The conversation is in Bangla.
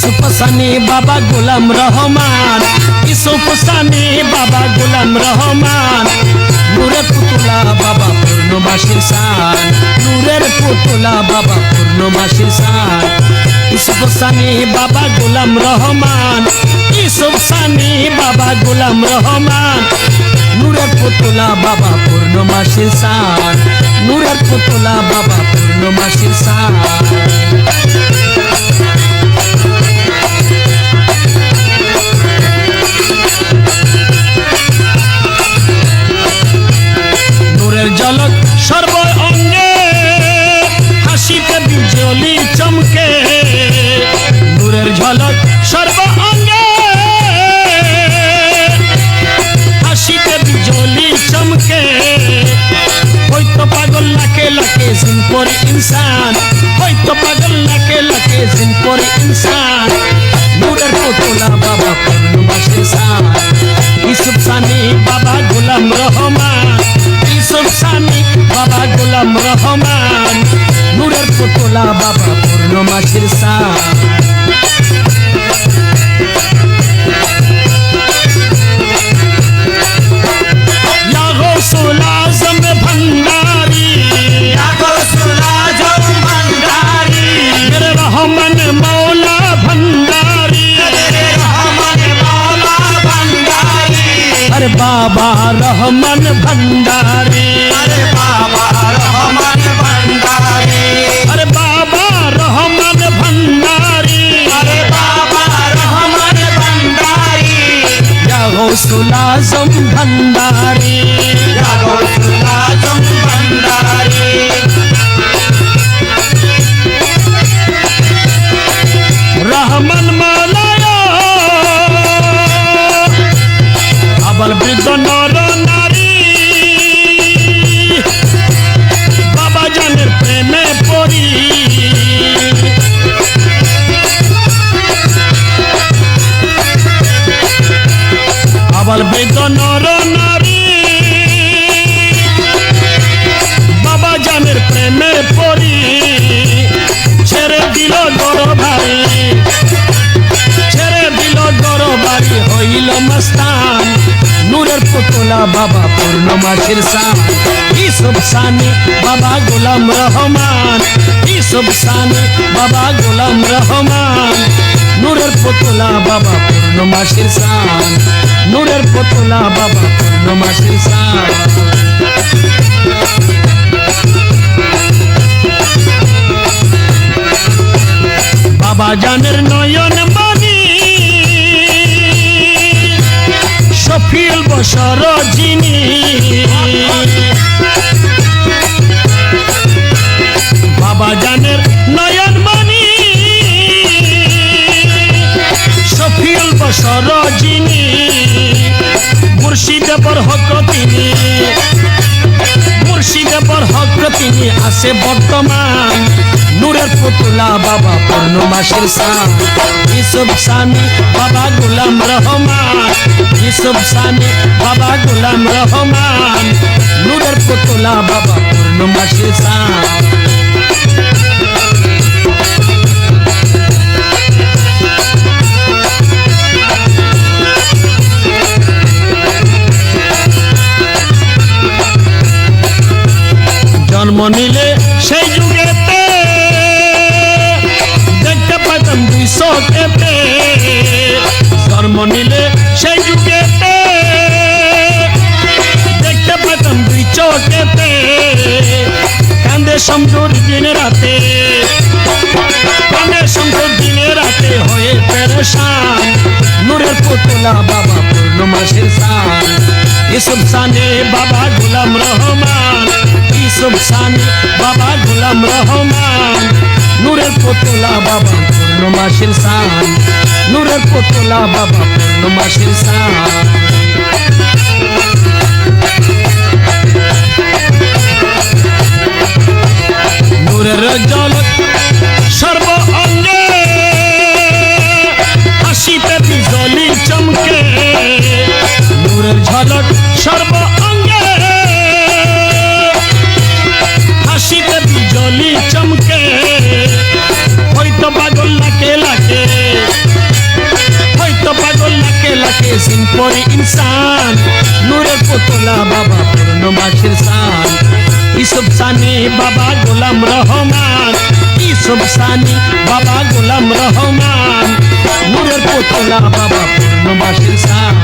ইসুফ বাবা গোলাম রহমান। ইসুফ বাবা গোলাম রহমান। নূরের পুতুলা বাবা পূর্ণমাসীর সান। নূরের পুতুলা বাবা পূর্ণমাসীর সান। ইসুফ সানি বাবা গোলাম রহমান। ইসুফ সানি বাবা গোলাম রহমান। নূরের পুতুলা বাবা পূর্ণমাসীর সান। নূরের পুতুলা বাবা পূর্ণমাসীর সান। সর্ব অঙ্গে, হাসিতে বিজলি চমকে। নূরের ঝলক সর্ব অঙ্গে, হাসিতে বিজলি চমকে। হয়তো পাগল লাকে লাকে জিন পরে ইনসান, হয়তো পাগল লাকে লাকে জিন পরে ইনসান। নূরের পুতলা বাবা বাবা গোলাম রহমান নূরের পুতলা বাবা পূর্ণমাসীর সান या गौसुल आजम भंडारी मेरे रहमन मौला भंडारी अरे बाबा रहमन भंडारी तुला संभंडारी প্রেমে পড়ি, ছেড়ে দিল গর ভাই ছেড়ে দিল গর বাড়ি হইল মস্তান। নূরের পুতলা বাবা পূর্ণমাসীর সান ইসব সানি বাবা গোলাম রহমান। ইসব সানি বাবা গোলাম রহমান। নূরের পুতলা বাবা পূর্ণমাসীর সান নূরের পুতলা বাবা পূর্ণমাসীর সান বাবা জানের নয়ন মানি সফিল বসর যিনি। বাবা জানের নয়ন মানি সফিল বসর যিনি। মুর্শিদেবর হক তিনি। মুর্শিদেবর হক তিনি আসে বর্তমান। নূরের পুতুলা বাবা পূর্ণমাসের সান ইসব সানি বাবা গোলাম রহমান। ইসব সানি বাবা গোলাম রহমান। নূরের পুতুলা বাবা পূর্ণমাসের সান জন্ম নিলে নিলে সেই যুগেতে দেখতে পাইতাম দুই চোখেতে কান্দে সমজোর দিনে রাতে। কান্দে সমজোর দিনে রাতে হয়ে পেরেশান। নূরের পুতুলা বাবা পূর্ণমাসের সান। ইসব সানে বাবা গোলাম রহমান। ইসব সানে বাবা গোলাম রহমান। নূরের পুতুলা বাবা পূর্ণমাসের সান। নূরের পুতলা বাবা পূর্ণমাসের সান নূরের জলত ইয়াসিন পরে ইনসান। নূরের পুতলা বাবা পূর্ণমাসের সান ইসব সানি বাবা গোলাম রহমান। ইসব সানি বাবা গোলাম রহমান। নূরের পুতলা বাবা পূর্ণমাসের সান